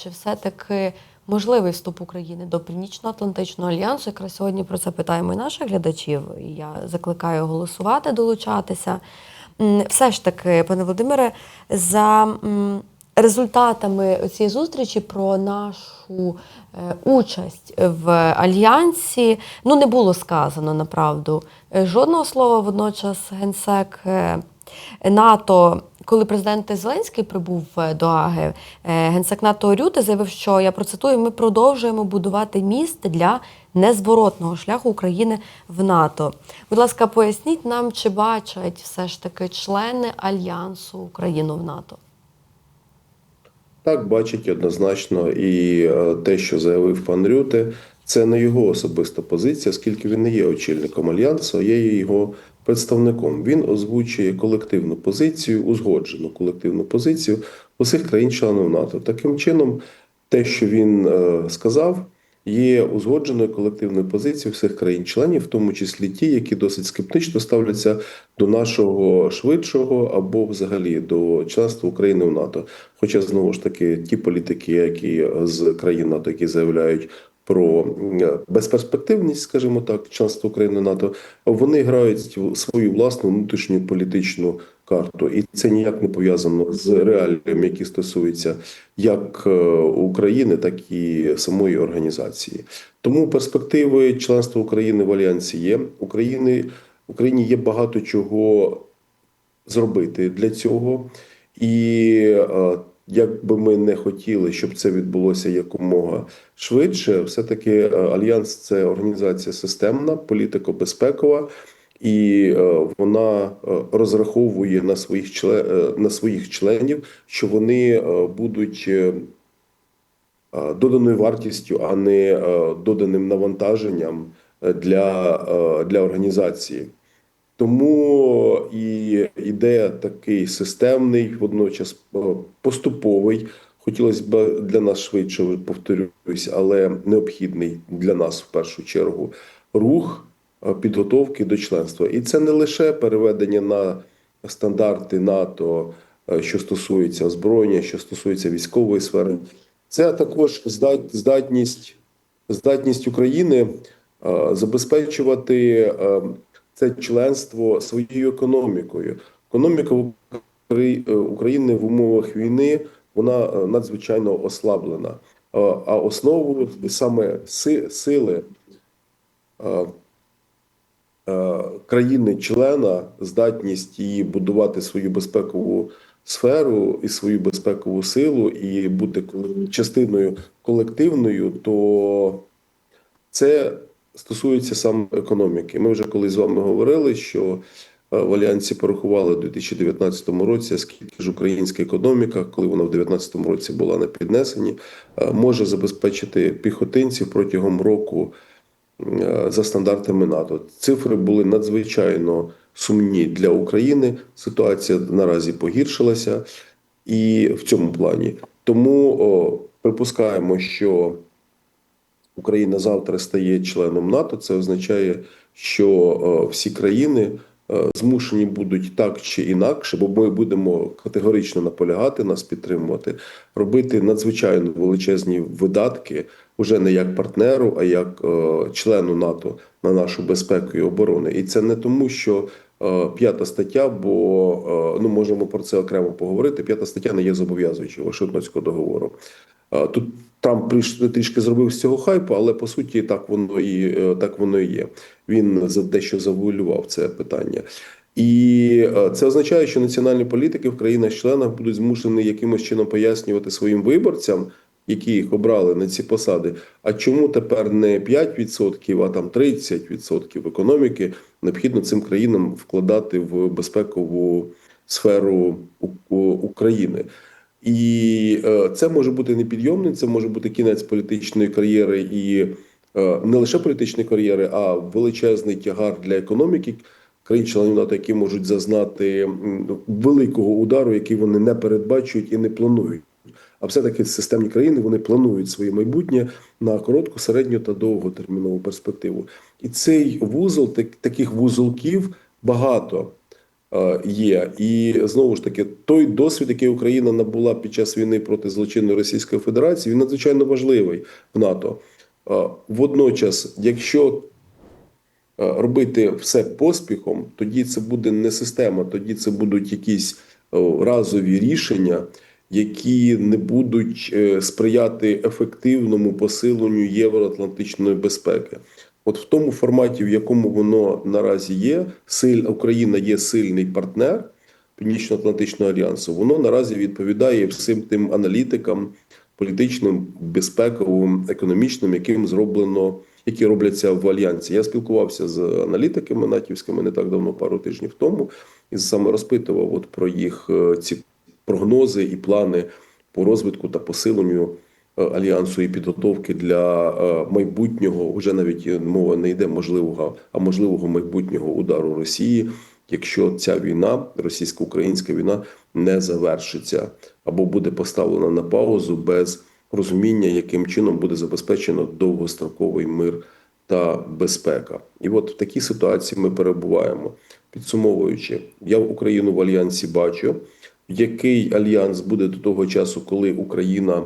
Чи все-таки можливий вступ України до Північно-Атлантичного альянсу? Якраз сьогодні про це питаємо і наших глядачів. І я закликаю голосувати, долучатися. Все ж таки, пане Володимире, за результатами цієї зустрічі про нашу е, участь в альянсі ну не було сказано направду Е, жодного слова. Водночас генсек е, НАТО, коли президент Зеленський прибув е, до Аги, е, генсек НАТО Рюте заявив, що я процитую: ми продовжуємо будувати міст для незворотного шляху України в НАТО. Будь ласка, поясніть нам, чи бачать все ж таки члени альянсу Україну в НАТО? Так, бачить однозначно, і е, те, що заявив пан Рюте, це не його особиста позиція, оскільки він не є очільником альянсу, а є його представником. Він озвучує колективну позицію, узгоджену колективну позицію усіх країн-членів НАТО. Таким чином, те, що він е, сказав, є узгодженою колективною позицією всіх країн-членів, в тому числі ті, які досить скептично ставляться до нашого швидшого або взагалі до членства України в НАТО. Хоча знову ж таки ті політики, які з країн НАТО, які заявляють про безперспективність, скажімо так, членства України НАТО, вони грають свою власну внутрішню політичну карту, і це ніяк не пов'язано з реаліями, які стосуються як е, України, так і самої організації. Тому перспективи членства України в альянсі є. України Україні є багато чого зробити для цього. І е, як би ми не хотіли, щоб це відбулося якомога швидше, все-таки е, альянс це організація системна, політико-безпекова, і е, вона е, розраховує на своїх член, на своїх членів, що вони будуть. Доданою вартістю, а не доданим навантаженням для, для організації. Тому і іде такий системний, водночас е, поступовий. Хотілося б для нас швидше повторюсь, але необхідний для нас в першу чергу рух е, підготовки до членства. І це не лише переведення на стандарти НАТО, е, що стосується озброєння, що стосується військової сфери. Це також здат- здатність, здатність України забезпечувати це членство своєю економікою. Економіка е, України в умовах війни вона е, надзвичайно ослаблена. Е, А основу саме сили країни-члена, здатність її будувати свою безпекову сферу і свою безпекову силу, і бути частиною колективною, то це стосується саме економіки. Ми вже колись з вами говорили, що е, в альянсі порахували у 2019 році, скільки ж українська економіка, коли вона в 2019 році була на піднесенні, е, може забезпечити піхотинців протягом року е, за стандартами НАТО. Цифри були надзвичайно сумні для України. Ситуація наразі погіршилася і в цьому плані. Тому о, припускаємо, що Україна завтра стає членом НАТО. Це означає, що е, всі країни е, змушені будуть так чи інакше, бо ми будемо категорично наполягати нас підтримувати, робити надзвичайно величезні видатки уже не як партнеру, а як е, члену НАТО на нашу безпеку і оборону. І це не тому, що п'ята стаття, бо ну можемо про це окремо поговорити. П'ята стаття не є зобов'язуючою Вашингтонського договору. Тут Трамп трішки зробив з цього хайпу, але по суті так воно і е, так воно і є. Він за дещо завуалював це питання. І е, це означає, що національні політики в країнах-членах будуть змушені якимось чином пояснювати своїм виборцям, які їх обрали на ці посади. А чому тепер не 5%, а там 30% економіки необхідно цим країнам вкладати в безпекову сферу України? І е, це може бути непідйомний, це може бути кінець політичної кар'єри і е, не лише політичної кар'єри, а величезний тягар для економіки країн-членів НАТО, які можуть зазнати великого удару, який вони не передбачують і не планують. А все-таки системні країни вони планують своє майбутнє на коротку, середню та довготермінову перспективу. І цей вузол, так, таких вузолків багато. Е, є. І знову ж таки, той досвід, який Україна набула під час війни проти злочинної Російської Федерації, він надзвичайно важливий в НАТО. Е, Водночас, якщо е, робити все поспіхом, тоді це буде не система, тоді це будуть якісь разові рішення, які не будуть сприяти ефективному посиленню євроатлантичної безпеки. От в тому форматі, в якому воно наразі є, силь Україна є сильний партнер Північно-Атлантичного альянсу. Воно наразі відповідає всім тим аналітикам, політичним, безпековим, економічним, яким зроблено, які робляться в альянсі. Я спілкувався з аналітиками натівськими не так давно, пару тижнів тому, і саме розпитував от про їх е, ці прогнози і плани по розвитку та посиленню альянсу і підготовки для е, майбутнього, вже навіть е, мова не йде можливого, а можливого майбутнього удару Росії, якщо ця війна, російсько-українська війна, не завершиться або буде поставлена на паузу без розуміння, яким чином буде забезпечено довгостроковий мир та безпека. І от в такій ситуації ми перебуваємо. Підсумовуючи, я Україну в альянсі бачу. Який альянс буде до того часу, коли Україна е,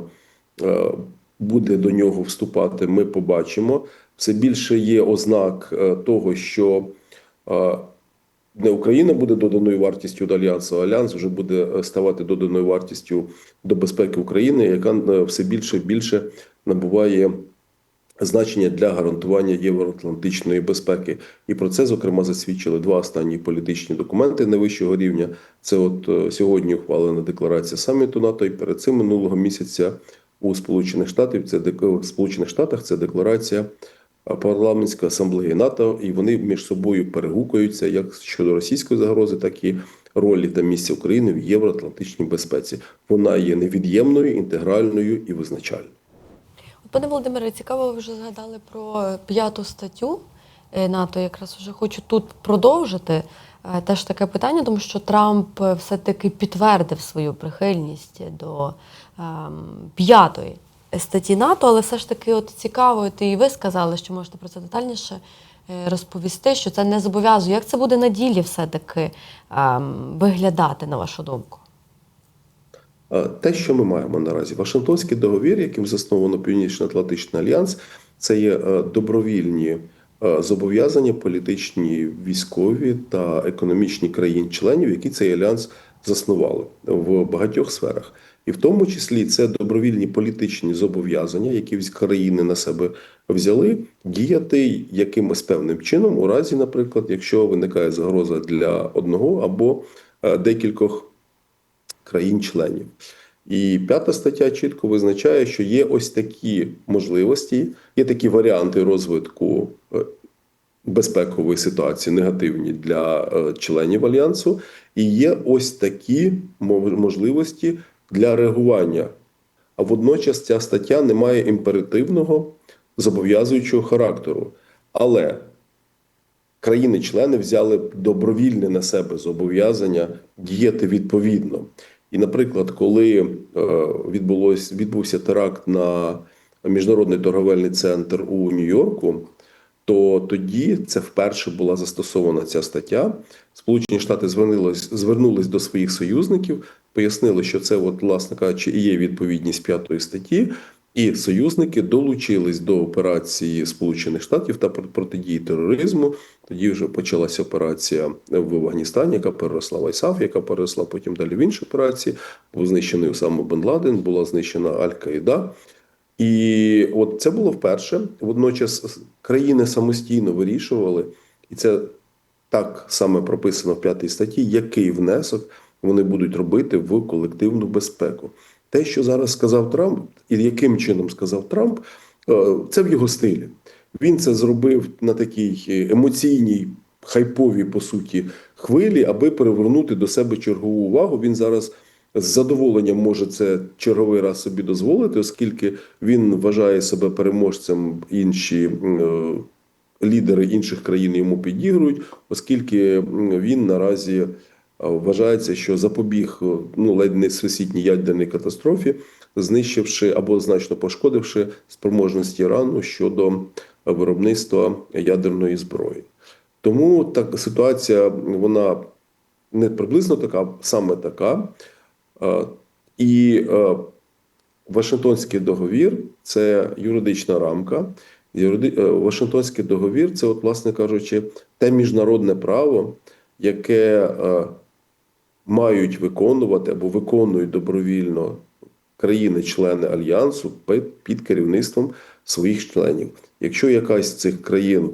буде до нього вступати, ми побачимо. Все більше є ознак е, того, що е, не Україна буде доданою вартістю до альянсу, а альянс вже буде е, ставати доданою вартістю до безпеки України, яка е, все більше і більше набуває значення для гарантування євроатлантичної безпеки. І про це зокрема засвідчили два останні політичні документи найвищого рівня. Це от е, сьогодні ухвалена декларація саміту НАТО, і перед цим минулого місяця у Сполучених Штатів це в Сполучених Штатах це декларація парламентської асамблеї НАТО, і вони між собою перегукуються як щодо російської загрози, так і ролі та місця України в євроатлантичній безпеці. Вона є невід'ємною, інтегральною і визначальною. Пане Володимире, цікаво, ви вже згадали про п'яту статтю е, НАТО. Якраз вже хочу тут продовжити е, теж таке питання, тому що Трамп е, все-таки підтвердив свою прихильність до п'ятої статті НАТО, але все ж таки, от цікаво, от і ви сказали, що можете про це детальніше е, розповісти, що це не зобов'язує. Як це буде на ділі все-таки ем, виглядати, на вашу думку? Те, що ми маємо наразі, Вашингтонський договір, яким засновано Північно-Атлантичний альянс, це є е, добровільні е, зобов'язання політичні, військові та економічні країн-членів, які цей альянс заснували в багатьох сферах. І в тому числі це добровільні політичні зобов'язання, які країни на себе взяли, діяти якимось певним чином, у разі, наприклад, якщо виникає загроза для одного або е, декількох країн-членів. І п'ята стаття чітко визначає, що є ось такі можливості, є такі варіанти розвитку е, безпекової ситуації, негативні для е, членів альянсу, і є ось такі можливості для реагування. А водночас ця стаття не має імперативного зобов'язуючого характеру. Але країни-члени взяли добровільне на себе зобов'язання діяти відповідно. І, наприклад, коли е, відбулось, відбувся теракт на міжнародний торговельний центр у Нью-Йорку, то тоді це вперше була застосована ця стаття. Сполучені Штати звернулись, звернулись до своїх союзників, пояснили, що це, от, власне кажучи, і є відповідність п'ятої статті. І союзники долучились до операції Сполучених Штатів та пр- протидії тероризму. Тоді вже почалася операція в Афганістані, яка переросла в ISAF, яка переросла потім далі в інші операції. Був знищений Усама Бен Ладен, була знищена Аль-Каїда. І от це було вперше. Водночас країни самостійно вирішували, і це так саме прописано в п'ятій статті, який внесок вони будуть робити в колективну безпеку. Те, що зараз сказав Трамп, і яким чином сказав Трамп, е, це в його стилі. Він це зробив на такій емоційній, хайповій, по суті, хвилі, аби привернути до себе чергову увагу. Він зараз з задоволенням може це черговий раз собі дозволити, оскільки він вважає себе переможцем інші. е, Лідери інших країн йому підігрують, оскільки він наразі е, вважається, що запобіг е, ну ледь не всесвітній ядерній катастрофі, знищивши або значно пошкодивши спроможності Ірану щодо виробництва ядерної зброї. Тому так ситуація вона не приблизно така, саме така. Е, І е, Вашингтонський договір це юридична рамка. Е, Вашингтонський договір це, от, власне кажучи, те міжнародне право, яке мають виконувати або виконують добровільно країни-члени альянсу під керівництвом своїх членів. Якщо якась з цих країн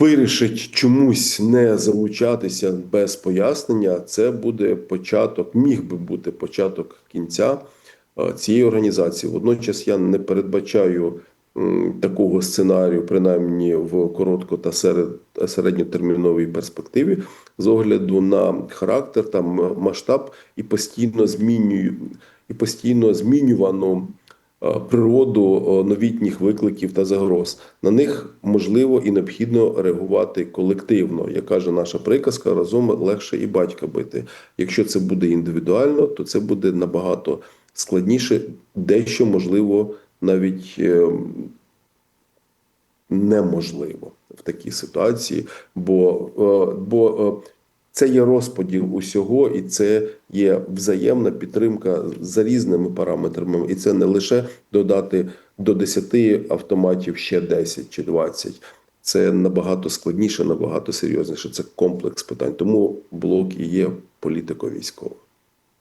вирішить чомусь не залучатися без пояснення, це буде початок, міг би бути початок кінця е, цієї організації. Водночас я не передбачаю такого сценарію, принаймні в коротко та серед середньотерміновій перспективі, з огляду на характер, там масштаб і постійно змінюю і постійно змінювану природу е, новітніх викликів та загроз. На них можливо і необхідно реагувати колективно. Як каже наша приказка, разом легше і батька бити. Якщо це буде індивідуально, то це буде набагато складніше, дещо можливо навіть е, неможливо в такій ситуації, бо, е, бо е, це є розподіл усього, і це є взаємна підтримка за різними параметрами. І це не лише додати до 10 автоматів ще 10 чи 20. Це набагато складніше, набагато серйозніше. Це комплекс питань. Тому блок і є політико-військовий.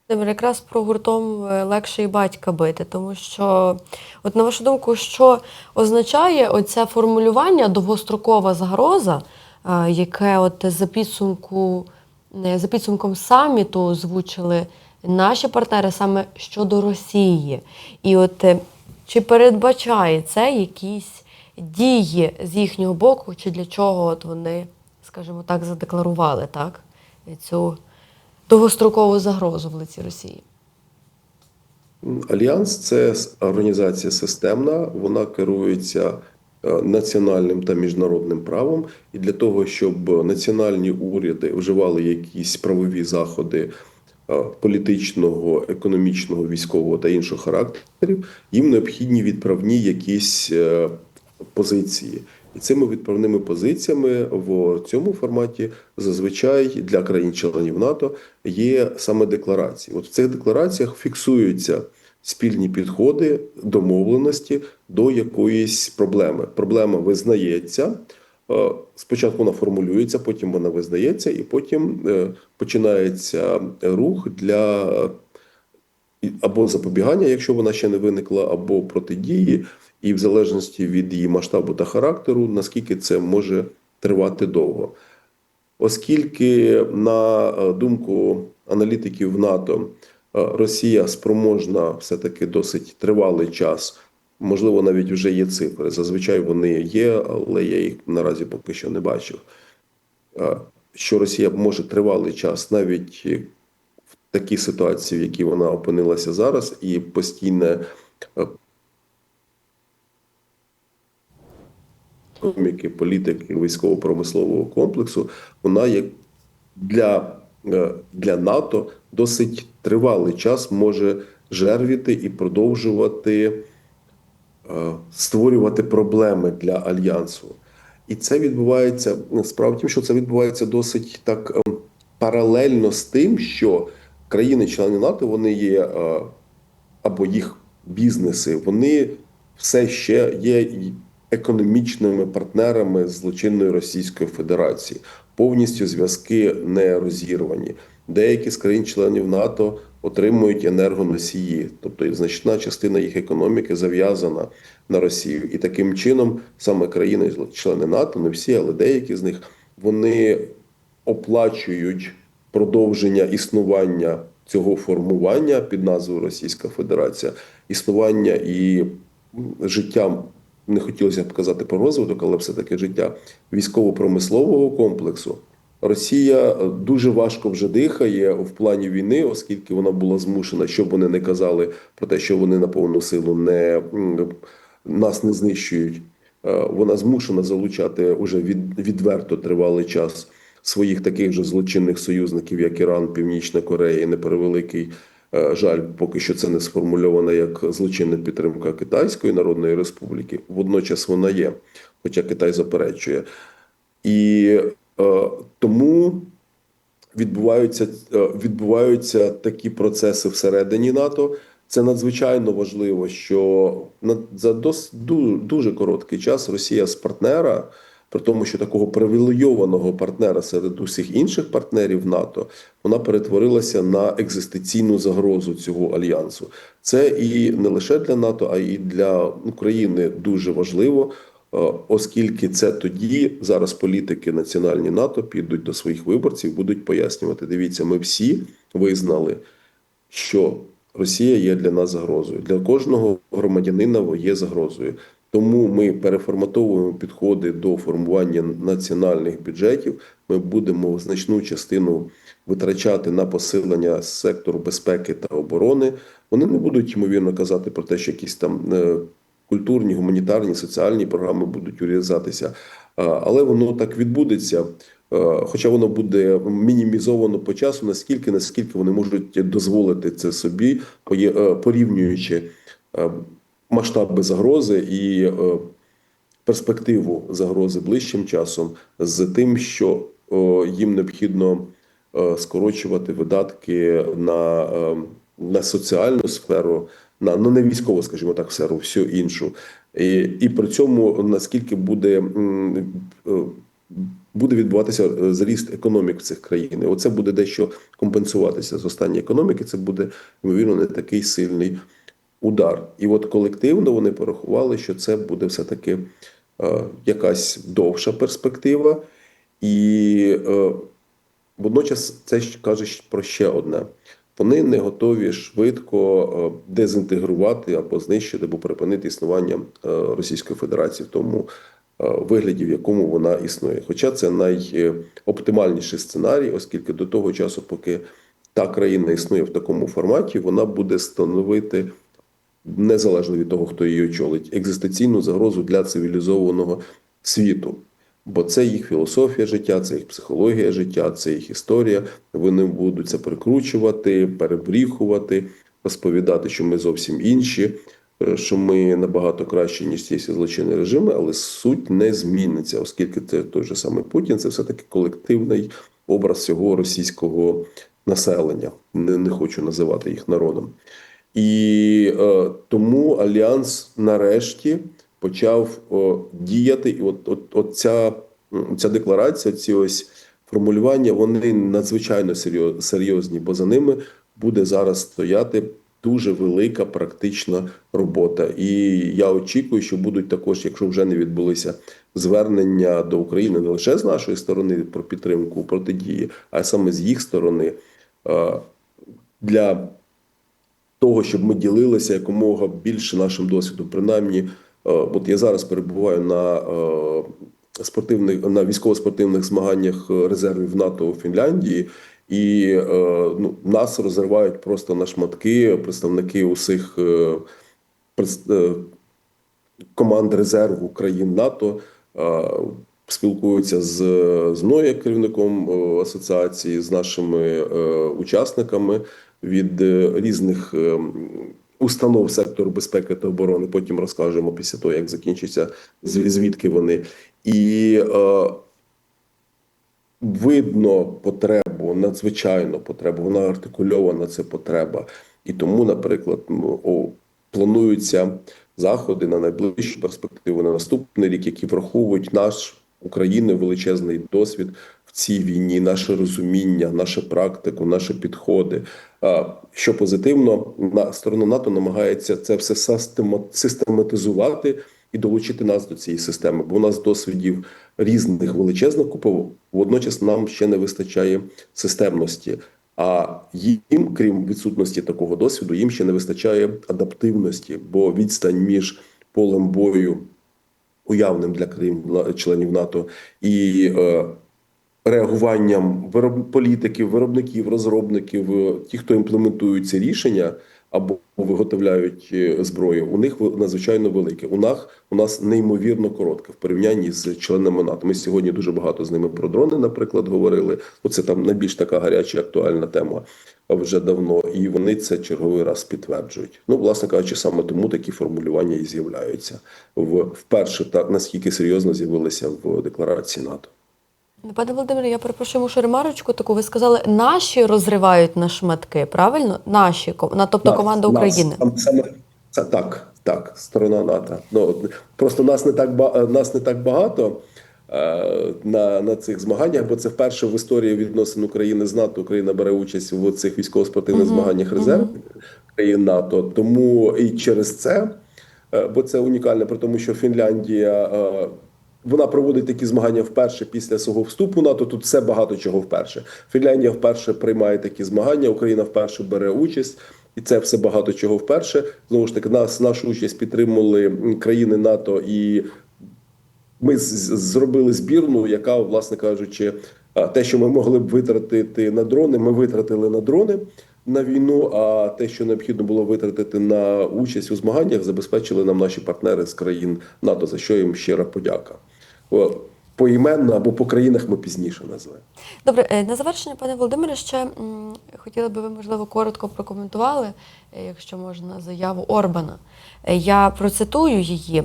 Володимир, якраз про гуртом е, легше і батька бити, тому що, от на вашу думку, що означає оце формулювання довгострокова загроза, е, яке от за підсумку за підсумком саміту озвучили наші партнери саме щодо Росії. І от е, чи передбачає це якісь дії з їхнього боку, чи для чого от вони, скажімо так, задекларували так, цю довгострокову загрозу в лиці Росії? Альянс це організація системна, вона керується е, національним та міжнародним правом. І для того, щоб національні уряди вживали якісь правові заходи е, політичного, економічного, військового та іншого характерів, їм необхідні відправні якісь е, позиції. І цими відправними позиціями в цьому форматі зазвичай для країн-членів НАТО є саме декларації. От в цих деклараціях фіксуються спільні підходи, домовленості до якоїсь проблеми. Проблема визнається. е, Спочатку вона формулюється, потім вона визнається, і потім е, починається рух для або запобігання, якщо вона ще не виникла, або протидії, і в залежності від її масштабу та характеру, наскільки це може тривати довго. Оскільки, на е, думку аналітиків НАТО, Росія спроможна все-таки досить тривалий час, можливо, навіть вже є цифри. Зазвичай вони є, але я їх наразі поки що не бачив. Е, Що Росія може тривалий час навіть в такій ситуації, в якій вона опинилася зараз, і постійне е, економіки, політики, військово-промислового комплексу, вона є для, е, для НАТО досить тривалий час може жервіти і продовжувати е, створювати проблеми для альянсу. І це відбувається справа в що це відбувається досить так ем, паралельно з тим, що країни-члени НАТО вони є е, або їх бізнеси, вони все ще є економічними партнерами злочинної Російської Федерації. Повністю зв'язки не розірвані. Деякі з країн-членів НАТО отримують енергоносії, тобто значна частина їх економіки зав'язана на Росію. І таким чином саме країни-члени НАТО, не всі, але деякі з них вони оплачують продовження існування цього формування під назвою Російська Федерація, існування і життя. Не хотілося б казати про розвиток, але все-таки життя військово-промислового комплексу. Росія дуже важко вже дихає в плані війни, оскільки вона була змушена, щоб вони не казали про те, що вони на повну силу не нас не знищують. Е, Вона змушена залучати уже від, відверто тривалий час своїх таких же злочинних союзників, як Іран, Північна Корея, і неперевеликий е, жаль, поки що це не сформульовано як злочинна підтримка Китайської Народної Республіки. Водночас вона є, хоча Китай заперечує. І тому відбуваються, е, відбуваються такі процеси всередині НАТО. Це надзвичайно важливо, що за дос, дуже короткий час Росія з партнера, при тому, що такого привілейованого партнера серед усіх інших партнерів НАТО, вона перетворилася на екзистенційну загрозу цього альянсу. Це і не лише для НАТО, а й для України дуже важливо. Е, Оскільки це тоді зараз політики національні НАТО підуть до своїх виборців, будуть пояснювати: дивіться, ми всі визнали, що Росія є для нас загрозою. Для кожного громадянина є загрозою. Тому ми переформатовуємо підходи до формування національних бюджетів. Ми будемо значну частину витрачати на посилення сектору безпеки та оборони. Вони не будуть ймовірно казати про те, що якісь там е, культурні, гуманітарні, соціальні програми будуть урізатися. Але воно так відбудеться. Хоча воно буде мінімізовано по часу, наскільки наскільки вони можуть дозволити це собі, е, порівнюючи е, масштаби загрози і е, перспективу загрози ближчим часом з тим, що їм необхідно скорочувати видатки на, на соціальну сферу, на ну не військову, скажімо так, сферу, всю іншу. І, і при цьому наскільки буде. е, Буде відбуватися е, зріст економік цих країн. Оце буде дещо компенсуватися з останньої економіки. Це буде ймовірно не такий сильний удар. І от колективно вони порахували, що це буде все-таки е, якась довша перспектива, і е, водночас це каже про ще одне. Вони не готові швидко е, дезінтегрувати або знищити, або припинити існування е, Російської Федерації в тому е, вигляді, в якому вона існує. Хоча це найоптимальніший сценарій, оскільки до того часу, поки та країна існує в такому форматі, вона буде становити незалежно від того, хто її очолить, екзистенційну загрозу для цивілізованого світу. Бо це їх філософія життя, це їх психологія життя, це їх історія. Вони будуть це прикручувати, перебріхувати, розповідати, що ми зовсім інші, е, що ми набагато краще, ніж ці всі злочинні режими, але суть не зміниться, оскільки це той же самий Путін, це все-таки колективний образ всього російського населення. Не, не хочу називати їх народом. І е, тому альянс нарешті почав о, діяти. І от, от, от ця, ця декларація, ці ось формулювання, вони надзвичайно серйоз- серйозні, бо за ними буде зараз стояти дуже велика практична робота. І я очікую, що будуть також, якщо вже не відбулися звернення до України не лише з нашої сторони про підтримку протидії, а саме з їх сторони. Для того, щоб ми ділилися якомога більше нашим досвідом. Принаймні, от я зараз перебуваю на е, спортивних на військово-спортивних змаганнях е, резервів НАТО у Фінляндії, і е, ну, нас розривають просто на шматки представники усіх е, е, команд резерву країн НАТО. е, Спілкуються з, з мною як керівником е, асоціації, з нашими е, учасниками від е, різних е, установ сектору безпеки та оборони. Потім розкажемо після того, як закінчиться звідки вони. І е, видно потребу, надзвичайно потребу. Вона артикульована це потреба. І тому, наприклад, о, плануються заходи на найближчу перспективу на наступний рік, які враховують наш України величезний досвід в цій війні, наше розуміння, нашу практику, наші підходи. Що позитивно, на сторона НАТО намагається це все систематизувати і долучити нас до цієї системи, бо у нас досвідів різних величезних купа, водночас нам ще не вистачає системності. А їм, крім відсутності такого досвіду, їм ще не вистачає адаптивності, бо відстань між полем бою уявним для країн членів НАТО. І е, реагуванням політиків, виробників, розробників, е, ті, хто імплементують ці рішення або виготовляють е, зброю, у них ви- надзвичайно велике. У нас у нас неймовірно коротке в порівнянні з членами НАТО. Ми сьогодні дуже багато з ними про дрони, наприклад, говорили. Оце там найбільш така гаряча актуальна тема вже давно, і вони це черговий раз підтверджують. Ну, власне кажучи, саме тому такі формулювання і з'являються в вперше, так наскільки серйозно з'явилися в декларації НАТО. Пане Володимире, я перепрошую, мушу ремарочку таку. Ви сказали, наші розривають на шматки, правильно? Наші, на- тобто команда нас, України. там саме це так, так, сторона НАТО. Ну просто нас не так нас не так багато е, на, на цих змаганнях, бо це вперше в історії відносин України з НАТО. Україна бере участь в цих військово-спортивних змаганнях резерв країн НАТО. Тому і через це, е, бо це унікально, при тому, що Фінляндія. е, вона проводить такі змагання вперше після свого вступу НАТО. Тут все багато чого вперше. Фінляндія вперше приймає такі змагання, Україна вперше бере участь, і це все багато чого вперше. Знову ж таки, нас нашу участь підтримували країни НАТО, і ми зробили збірну, яка, власне кажучи, те, що ми могли б витратити на дрони, ми витратили на дрони. На війну, а те, що необхідно було витратити на участь у змаганнях, забезпечили нам наші партнери з країн НАТО, за що їм щира подяка. О, Поіменно або по країнах ми пізніше назвемо. Добре, е, на завершення, пане Володимире, ще хотіла би ви, можливо, коротко прокоментували, е, якщо можна, заяву Орбана. Е, Я процитую її.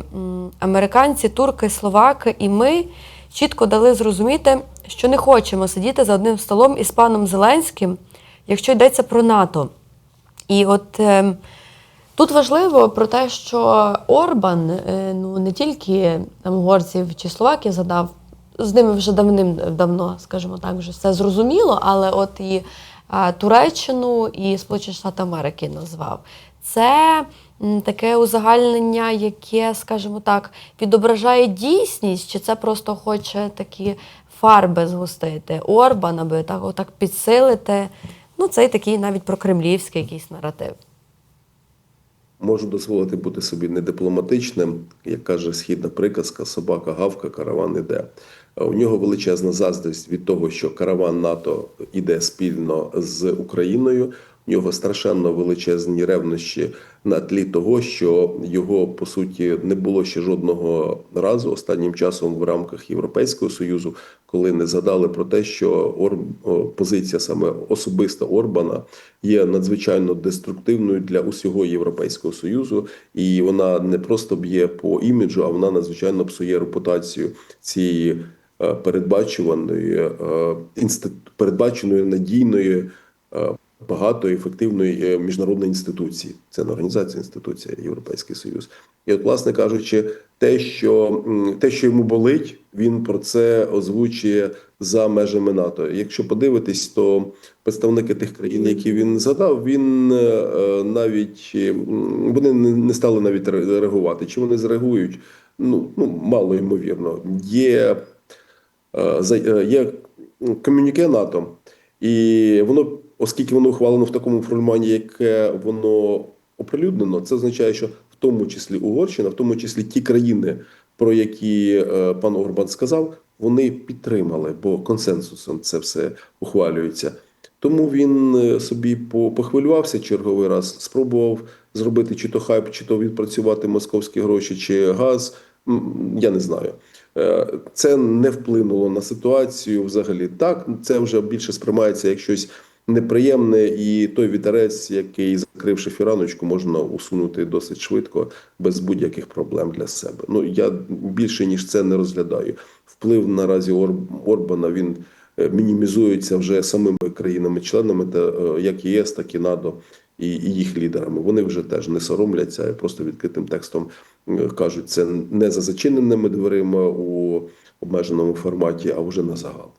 Американці, турки, словаки і ми чітко дали зрозуміти, що не хочемо сидіти за одним столом із паном Зеленським, якщо йдеться про НАТО. І от е, тут важливо про те, що Орбан е, ну не тільки там угорців чи словаків задав, з ними вже давним-давно, скажімо так, вже все зрозуміло, але от і Туреччину і Сполучені Штати Америки назвав. Це таке узагальнення, яке, скажімо так, відображає дійсність, чи це просто хоче такі фарби згустити Орбан, аби так, отак підсилити. Ну, цей такий навіть прокремлівський якийсь наратив. Можу дозволити бути собі недипломатичним, як каже східна приказка: собака гавка, караван іде. У нього величезна заздрість від того, що караван НАТО іде спільно з Україною. У нього страшенно величезні ревнощі на тлі того, що його по суті не було ще жодного разу останнім часом в рамках Європейського союзу, коли не згадали про те, що Ор... позиція саме особиста Орбана є надзвичайно деструктивною для усього Європейського союзу, і вона не просто б'є по іміджу, а вона надзвичайно псує репутацію цієї е, передбачуваної е, інститу... передбаченої надійної. Багато ефективної е, міжнародної інституції, це не організація, інституція Європейський Союз. І от, власне кажучи, те, що те, що йому болить, він про це озвучує за межами НАТО. Якщо подивитись, то представники тих країн, які він згадав, він е, навіть е, вони не стали навіть реагувати. Чи вони зреагують? Ну, ну мало ймовірно. Є є комюніке НАТО, і воно, оскільки воно ухвалено в такому форматі, яке воно оприлюднено, це означає, що в тому числі Угорщина, в тому числі ті країни, про які е, пан Орбан сказав, вони підтримали, бо консенсусом це все ухвалюється. Тому він е, собі похвилювався черговий раз, спробував зробити чи то хайп, чи то відпрацювати московські гроші, чи газ. Я не знаю. Е, Це не вплинуло на ситуацію взагалі. Так, це вже більше сприймається як щось неприємне, і той вітерець, який закривши фіраночку, можна усунути досить швидко, без будь-яких проблем для себе. Ну я більше ніж це не розглядаю. Вплив наразі Орбана він е, мінімізується вже самими країнами-членами, та е, як ЄС, так і НАТО. І, їх лідерами вони вже теж не соромляться, просто відкритим текстом е, кажуть це не за зачиненими дверима у обмеженому форматі, а вже на загал.